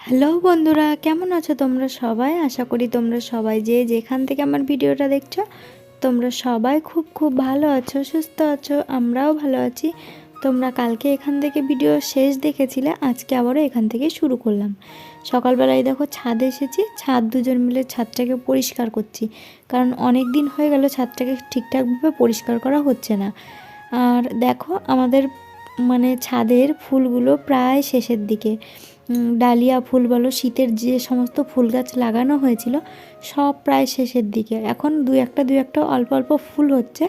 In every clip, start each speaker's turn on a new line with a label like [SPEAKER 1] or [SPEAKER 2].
[SPEAKER 1] Hello বন্ধুরা, কেমন আছো তোমরা সবাই? আশা করি তোমরা সবাই যে যেখান থেকে আমার ভিডিওটা দেখছ, তোমরা সবাই খুব খুব ভালো আছো, সুস্থ আছো, আমরাও ভালো আছি। তোমরা কালকে এখান থেকে ভিডিও শেষ দেখেছিলে, আজকে আবারও এখান থেকে শুরু করলাম। সকালবেলায় দেখো ছাদে এসেছি, ছাদ দুজন মিলে ছাদটাকে পরিষ্কার করছি। কারণ অনেক দিন হয়ে গেল ছাদটাকে ঠিকঠাকভাবে পরিষ্কার করা হচ্ছে না। আর দেখো আমাদের মানে ছাদের ফুলগুলো প্রায় শেষের দিকে। ডালিয়া ফুল বলো, শীতের যে সমস্ত ফুল গাছ লাগানো হয়েছিল, সব প্রায় শেষের দিকে। এখন দু একটা দু একটা অল্প অল্প ফুল হচ্ছে।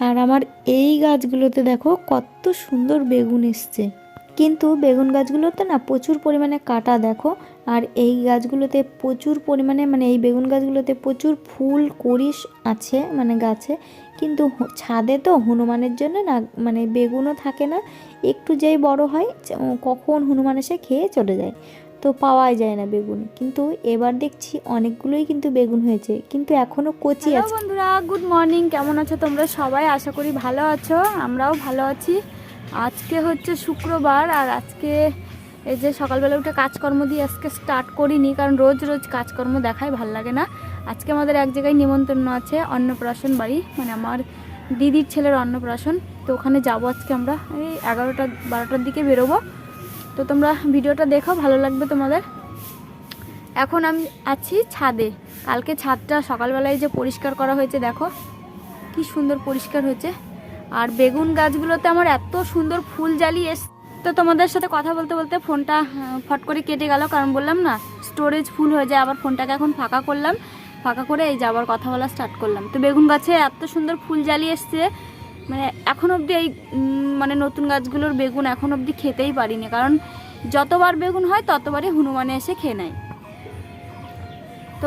[SPEAKER 1] আর আমার এই গাছগুলোতে দেখো, কত সুন্দর বেগুন এসছে। কিন্তু বেগুন গাছগুলোতে না প্রচুর পরিমাণে কাটা দেখো। আর এই গাছগুলোতে প্রচুর পরিমাণে মানে এই বেগুন গাছগুলোতে প্রচুর ফুল করিস আছে মানে গাছে। কিন্তু ছাদে তো হনুমানের জন্য না মানে বেগুনও থাকে না। একটু যেই বড় হয় কখন হনুমান এসে খেয়ে চলে যায়। তো পাওয়াই যায় না বেগুন। কিন্তু এবার দেখছি অনেকগুলোই কিন্তু বেগুন হয়েছে। কিন্তু এখনও কচি আছে।
[SPEAKER 2] বন্ধুরা গুড মর্নিং। কেমন আছো তোমরা সবাই? আশা করি ভালো আছো আমরাও ভালো আছি। আজকে হচ্ছে শুক্রবার আর আজকে এই যে সকালবেলা উঠে কাজকর্ম দিয়ে আজকে স্টার্ট করিনি, কারণ রোজ রোজ কাজকর্ম দেখাই ভালো লাগে না। আজকে আমাদের এক জায়গায় নিমন্ত্রণ আছে অন্নপ্রাশন বাড়ি মানে আমার দিদির ছেলের অন্নপ্রাশন। তো ওখানে যাব আজকে আমরা, এই এগারোটা, বারোটার দিকে বেরোবো। তো তোমরা ভিডিওটা দেখো, ভালো লাগবে তোমাদের। এখন আমি আছি ছাদে। কালকে ছাদটা সকালবেলায় যে পরিষ্কার করা হয়েছে, দেখো। কি সুন্দর পরিষ্কার হয়েছে। আর বেগুন গাছগুলোতে আমার এত সুন্দর ফুল জ্বালিয়ে এস তো তোমাদের সাথে কথা বলতে বলতে ফোনটা ফট করে কেটে গেল, কারণ বললাম না স্টোরেজ ফুল হয়ে যায়, আবার ফোনটাকে এখন ফাঁকা করলাম। ফাঁকা করে এই যে আবার কথা বলা স্টার্ট করলাম। তো বেগুন গাছে এত সুন্দর ফুল জ্বালিয়ে এসছে মানে এখন অবধি এই মানে নতুন গাছগুলোর বেগুন এখন অবধি খেতেই পারিনি, কারণ যতবার বেগুন হয় ততবারই হনুমানে এসে খেয়ে নেয়। তো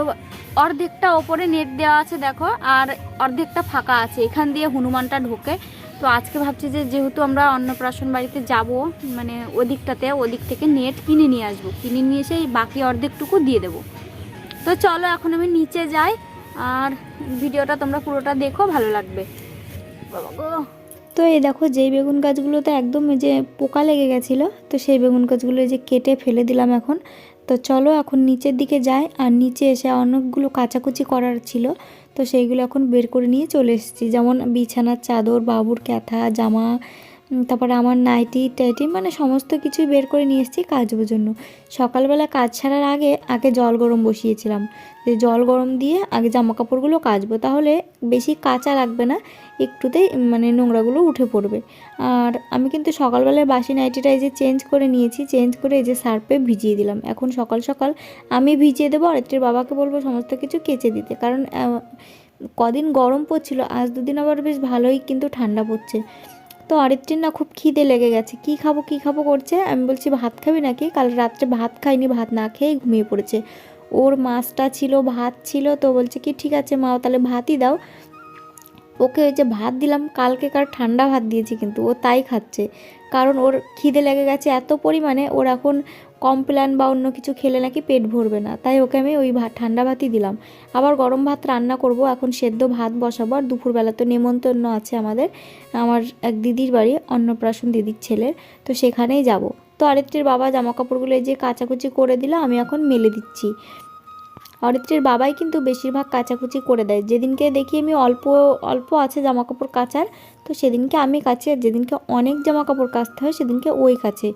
[SPEAKER 2] অর্ধেকটা ওপরে নেট দেওয়া আছে, দেখো, আর অর্ধেকটা ফাঁকা আছে। এখান দিয়ে হনুমানটা ঢোকে। তো আজকে ভাবছি যে যেহেতু আমরা অন্নপ্রাশন বাড়িতে যাব মানে ওদিকটাতে, ওদিক থেকে নেট কিনে নিয়ে আসব। কিনে নিয়ে এসে বাকি অর্ধেকটুকু দিয়ে দেবো। তো চলো, এখন আমি নিচে যাই। আর ভিডিওটা তোমরা পুরোটা দেখো, ভালো লাগবে। বাবা গো!
[SPEAKER 1] তো এই দেখো যেই বেগুন গাছগুলোতে একদম যে পোকা লেগে গেছিল, তো সেই বেগুন গাছগুলো যে কেটে ফেলে দিলাম এখন। তো চলো এখন নিচের দিকে যাই, আর নিচে এসে অনেকগুলো কাচাকুচি করার ছিল, তো সেইগুলো এখন বের করে নিয়ে চলে এসেছি। যেমন বিছানার চাদর, বাবুর ক্যাথা, জামা তারপরে আমার নাইটি টাইটি মানে সমস্ত কিছুই বের করে নিয়ে এসেছি কাচবার জন্য। সকালবেলা কাজ ছাড়ার আগে আগে জল গরম বসিয়েছিলাম। যে জল গরম দিয়ে আগে জামা কাপড়গুলো কাচবো, তাহলে বেশি কাঁচা লাগবে না, একটুতেই মানে নোংরাগুলো উঠে পড়বে। আর আমি কিন্তু সকালবেলায় বাসি নাইটিটা এই যে চেঞ্জ করে নিয়েছি, চেঞ্জ করে এই যে সার্ফে ভিজিয়ে দিলাম। এখন সকাল সকাল আমি ভিজিয়ে দেবো, আর একটির বাবাকে বলব সমস্ত কিছু কেচে দিতে। কারণ কদিন গরম পড়ছিল, আজ দুদিন আবার বেশ ভালোই কিন্তু ঠান্ডা পড়ছে। তো আরেকটির না খুব খিদে লেগে গেছে। কি খাব কি খাব করছে? আমি বলছি, ভাত খাবি নাকি? কাল রাত্রে ভাত খাইনি, ভাত না খেয়েই ঘুমিয়ে পড়েছে। ওর মাছটা ছিল, ভাত ছিল, তো বলছে কি, ঠিক আছে মাও তাহলে ভাতই দাও। ওকে ওই যে ভাত দিলাম, কালকে কার ঠান্ডা ভাত দিয়েছি কিন্তু, ও তাই খাচ্ছে। কারণ ওর খিদে লেগে গেছে এত পরিমাণে, ওর এখন কমপ্ল্যান বা অন্য কিছু খেলে নাকি পেট ভরবে না। তাই ওকে আমি ওই ভাত ঠান্ডা ভাতই দিলাম। আবার গরম ভাত রান্না করব, এখন সেদ্ধ ভাত বসাবো, আর দুপুরবেলা তো নেমন্তন্ন আছে আমাদের, আমার এক দিদির বাড়ি, অন্নপ্রাশন দিদির ছেলের, তো সেখানেই যাব। তো আরেকটির বাবা জামা কাপড়গুলো যে কাচাকুচি করে দিল, আমি এখন মেলে দিচ্ছি। অরিত্রের বাবাই কিন্তু বেশিরভাগ কাচাকুচি করে দেয়। যেদিনকে দেখি আমি অল্প অল্প আছে জামা কাপড় কাচার, তো সেদিনকে আমি কাচি, আর যেদিনকে অনেক জামা কাপড় কাচতে হয়, সেদিনকে ওই কাচে।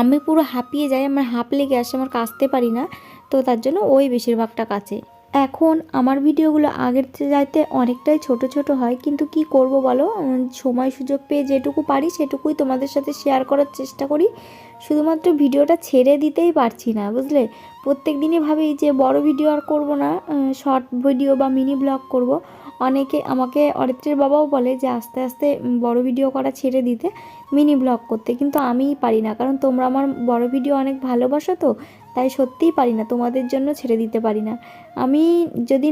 [SPEAKER 1] আমি পুরো হাঁপিয়ে যাই, আমার হাঁপ লেগে আসে, আমার কাচতে পারি না, তো তার জন্য ওই বেশিরভাগটা কাচে। এখন আমার ভিডিওগুলো আগের যাইতে অনেকটাই ছোট ছোট হয়, কিন্তু কি করব বলো? সময় সুযোগ পেয়ে যেটুকু পারি সেটুকুই তোমাদের সাথে শেয়ার করার চেষ্টা করি। শুধুমাত্র ভিডিওটা ছেড়ে দিতেই পারছি না, বুঝলে? প্রত্যেক দিনই ভাবি যে বড় ভিডিও আর করব না শর্ট ভিডিও বা মিনি ব্লগ করব। অনেকে আমাকে অরিত্রের বাবাও বলে যে আস্তে আস্তে বড় ভিডিও করা ছেড়ে দিতে মিনি ব্লগ করতে। কিন্তু আমিই পারি না, কারণ তোমরা আমার বড় ভিডিও অনেক ভালোবাসো তো, তাই সত্যিই পারি না, তোমাদের জন্য ছেড়ে দিতে পারি না। আমি যদি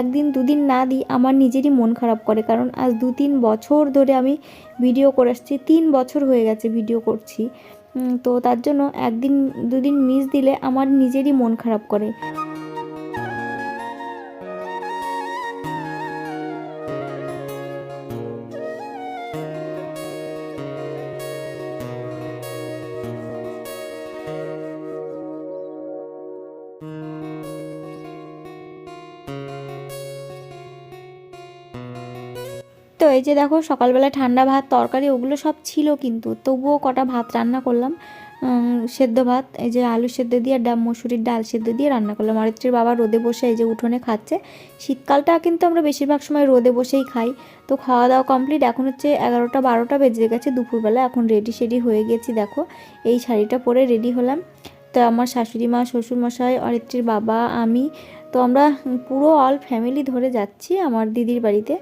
[SPEAKER 1] একদিন দুদিন না দিই, আমার নিজেরই মন খারাপ করে, কারণ আজ দু তিন বছর ধরে আমি ভিডিও করে আসছি, তিন বছর হয়ে গেছে ভিডিও করছি। তো তার জন্য একদিন দুদিন মিস দিলে আমার নিজেরই মন খারাপ করে। তো এই যে দেখো, সকালবেলা ঠান্ডা ভাত, তরকারি, ওগুলো সব ছিল কিন্তু। তবুও কটা ভাত রান্না করলাম। সেদ্ধ ভাত, এই যে আলু সেদ্ধ দিয়ে ডাম, মসুরির ডাল সেদ্ধ দিয়ে রান্না করলাম। অরিত্রীর বাবা রোদে বসে এই যে উঠোনে খাচ্ছে। শীতকালটা কিন্তু আমরা বেশিরভাগ সময় রোদে বসেই খাই। তো খাওয়া দাওয়া কমপ্লিট এখন হচ্ছে এগারোটা, বারোটা বেজে গেছে দুপুরবেলা। এখন রেডি সেডি হয়ে গেছি, দেখো। এই শাড়িটা পরে রেডি হলাম। তো আমার শাশুড়ি মা শ্বশুরমশাই অরিত্রীর বাবা, আমি। তো আমরা পুরো অল ফ্যামিলি ধরে যাচ্ছি আমার দিদির বাড়িতে।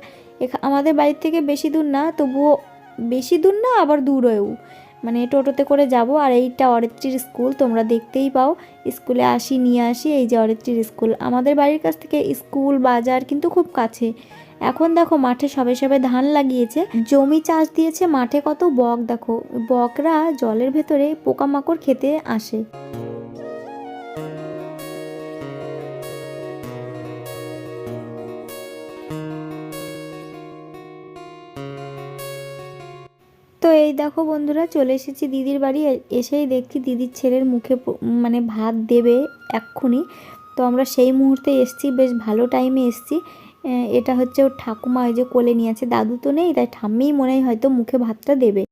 [SPEAKER 1] আমাদের বাড়ির থেকে বেশি দূর না, তবুও বেশি দূর না, আবার দূরেও। মানে টোটোতে করে যাব, আর এইটা অরিত্রীর স্কুল, তোমরা দেখতেই পাও। স্কুলে আসি, নিয়ে আসি, এই যে অরিত্রীর স্কুল। আমাদের বাড়ির কাছ থেকে স্কুল, বাজার কিন্তু খুব কাছে। এখন দেখো মাঠে সবে সবে ধান লাগিয়েছে। জমি চাষ দিয়েছে মাঠে কত বক, দেখো। বকরা জলের ভেতরে পোকামাকড় খেতে আসে। তো এই দেখো বন্ধুরা, চলে এসেছি দিদির বাড়ি। এসেই দেখছি দিদির ছেলের মুখে মানে ভাত দেবে এক্ষুনি। তো আমরা সেই মুহূর্তে এসছি, বেশ ভালো টাইমে এসছি। এটা হচ্ছে ওর ঠাকুমা, ওই যে কোলে নিয়ে আছে। দাদু তো নেই, তাই ঠাম্মিই মনে হয় হয়তো মুখে ভাতটা দেবে।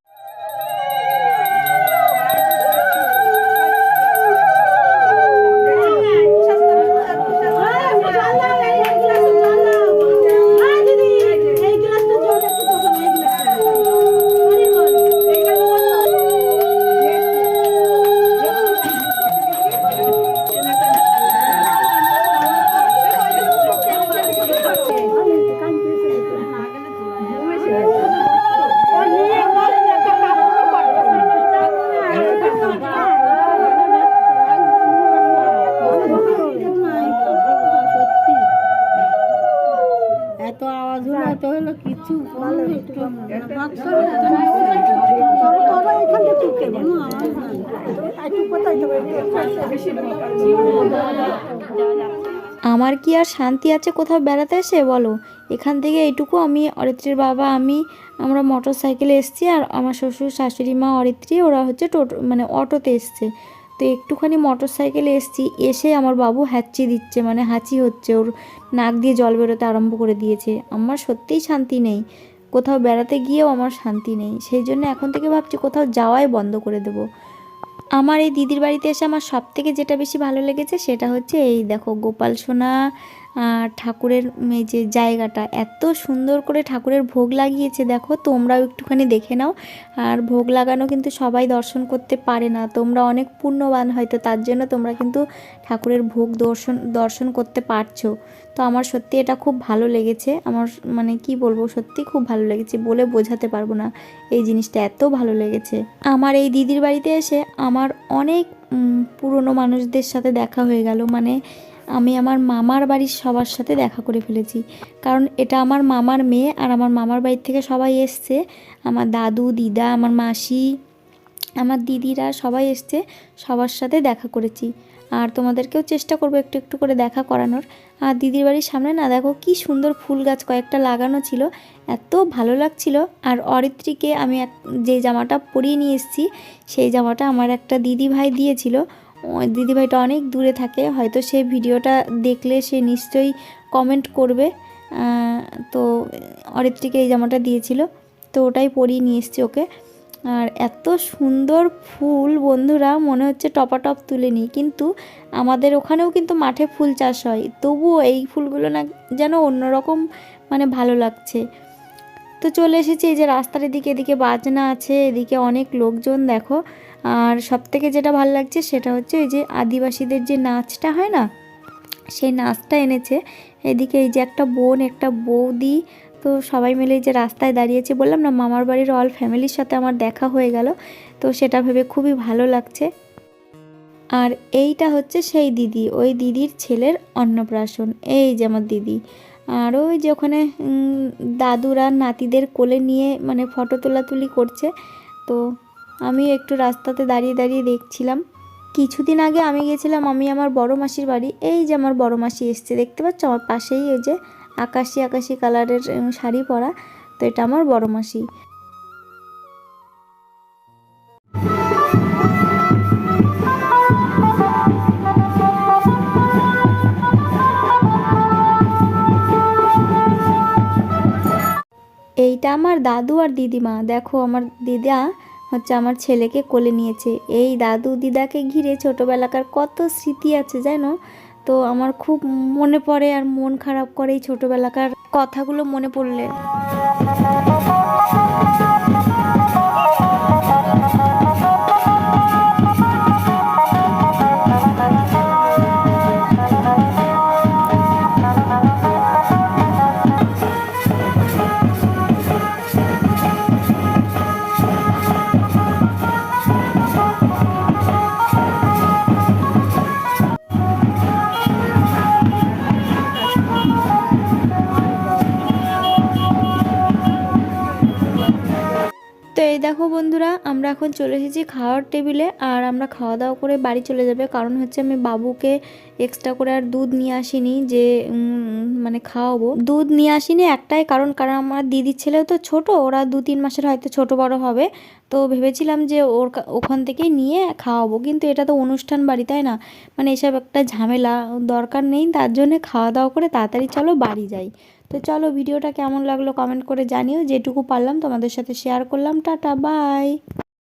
[SPEAKER 1] আমার কি আর শান্তি আছে কোথাও বেড়াতে এসে? বলো। এখান থেকে এইটুকু আমি, অরিত্রীর বাবা, আমি, আমরা মোটর সাইকেলে এসছি আর আমার শ্বশুর, শাশুড়ি মা, অরিত্রী, ওরা হচ্ছে টোটো মানে অটোতে এসছে। তো একটুখানি মোটর সাইকেলে এসছি, এসে আমার বাবু হ্যাচি দিচ্ছে মানে হাঁচি হচ্ছে, ওর নাক দিয়ে জল বেরোতে আরম্ভ করে দিয়েছে। আমার সত্যিই শান্তি নেই। কোথাও বেড়াতে গিয়েও আমার শান্তি নেই। সেই জন্য এখন থেকে ভাবছি কোথাও যাওয়াই বন্ধ করে দেব। আমার এই দিদির বাড়িতে এসে আমার সব থেকে যেটা বেশি ভালো লেগেছে সেটা হচ্ছে এই দেখো গোপাল সোনা ঠাকুরের যে জায়গাটা, এত সুন্দর করে ঠাকুরের ভোগ লাগিয়েছে, দেখো, তোমরাও একটুখানি দেখে নাও। আর ভোগ লাগানো কিন্তু সবাই দর্শন করতে পারে না, তোমরা অনেক পুণ্যবান হয়তো, তার জন্য তোমরা কিন্তু ঠাকুরের ভোগ দর্শন দর্শন করতে পারছ। তো আমার সত্যি এটা খুব ভালো লেগেছে, আমার মানে কি বলব, সত্যি খুব ভালো লেগেছে, বলে বোঝাতে পারব না, এই জিনিসটা এত ভালো লেগেছে। আমার এই দিদির বাড়িতে এসে আমার অনেক পুরনো মানুষদের সাথে দেখা হয়ে গেল মানে আমি আমার মামার বাড়ির সবার সাথে দেখা করে ফেলেছি। কারণ এটা আমার মামার মেয়ে আর আমার মামার বাড়ির থেকে সবাই এসছে। আমার দাদু, দিদা, আমার মাসি, আমার দিদিরা সবাই এসছে সবার সাথে দেখা করেছি। আর তোমাদেরকেও চেষ্টা করব একটু একটু করে দেখা করানোর। আর দিদির বাড়ির সামনে না দেখো কি সুন্দর ফুল গাছ কয়েকটা লাগানো ছিল। এত ভালো লাগছিল। আর অরিত্রীকে আমি এক যে জামাটা পরিয়ে নিয়ে এসেছি, সেই জামাটা আমার একটা দিদি ভাই দিয়েছিল। ওই দিদি ভাইটা অনেক দূরে থাকে, হয়তো সে ভিডিওটা দেখলে সে নিশ্চয়ই কমেন্ট করবে। তো অরিত্রীকে এই জামাটা দিয়েছিল, তো ওটাই পরিয়ে নিয়ে এসেছি ওকে। আর এত সুন্দর ফুল বন্ধুরা, মনে হচ্ছে টপাটপ তুলে নিই, কিন্তু আমাদের ওখানেও কিন্তু মাঠে ফুল চাষ হয়, তবুও এই ফুলগুলো না যেন অন্যরকম মানে ভালো লাগছে। তো চলে এসেছি, এই যে রাস্তার এদিকে এদিকে বাজনা আছে, এদিকে অনেক লোকজন, দেখো। আর সব থেকে যেটা ভালো লাগছে সেটা হচ্ছে ওই যে আদিবাসীদের যে নাচটা হয় না, সেই নাচটা এনেছে। এদিকে এই যে একটা বোন, একটা বৌদি, তো সবাই মিলে যে রাস্তায় দাঁড়িয়েছে। বললাম, না, মামার বাড়ির অল ফ্যামিলির সাথে আমার দেখা হয়ে গেল। তো সেটা ভেবে খুবই ভালো লাগছে। আর এইটা হচ্ছে সেই দিদি, ওই দিদির ছেলের অন্নপ্রাশন। এই যে আমার দিদি। আর ওই যে ওখানে দাদুরা নাতিদের কোলে নিয়ে মানে ফটো তোলাতুলি করছে। তো আমি একটু রাস্তাতে দাঁড়িয়ে দাঁড়িয়ে দেখছিলাম। কিছুদিন আগে আমি গেছিলাম, আমি আমার বড় মাসির বাড়ি। এই যে আমার বড় মাসি এসছে, দেখতে পাচ্ছ? আমার পাশেই ওই যে আকাশি আকাশি কালারের শাড়ি পরা, তো এটা আমার বড় মাসি। এইটা আমার দাদু আর দিদিমা। দেখো, আমার দিদা হচ্ছে আমার ছেলেকে কোলে নিয়েছে। এই দাদু দিদাকে ঘিরে ছোটোবেলাকার কত স্মৃতি আছে জানো? তো আমার খুব মনে পড়ে আর মন খারাপ করে এই ছোটোবেলাকার কথাগুলো মনে পড়লে। দেখো বন্ধুরা, আমরা এখন চলে এসেছি খাওয়ার টেবিলে আর আমরা খাওয়া দাওয়া করে বাড়ি চলে যাবে। কারণ হচ্ছে আমি বাবুকে এক্সট্রা করে আর দুধ নিয়ে আসিনি যে মানে খাওয়াবো। দুধ নিয়ে আসিনি একটাই কারণ কারণ আমার দিদির ছেলেও তো ছোট, ওরা দু তিন মাসের হয়তো ছোট বড় হবে। তো ভেবেছিলাম যে ওর ওখান থেকে নিয়ে খাওয়াবো। কিন্তু এটা তো অনুষ্ঠান বাড়ি, তাই না? মানে এসব একটা ঝামেলা, দরকার নেই, তার জন্য খাওয়া দাওয়া করে তাড়াতাড়ি চলো বাড়ি যাই। তো চলো ভিডিওটা কেমন লাগল কমেন্ট করে জানিও। যেটুকু পারলাম তোমাদের সাথে শেয়ার করলাম। Tata bye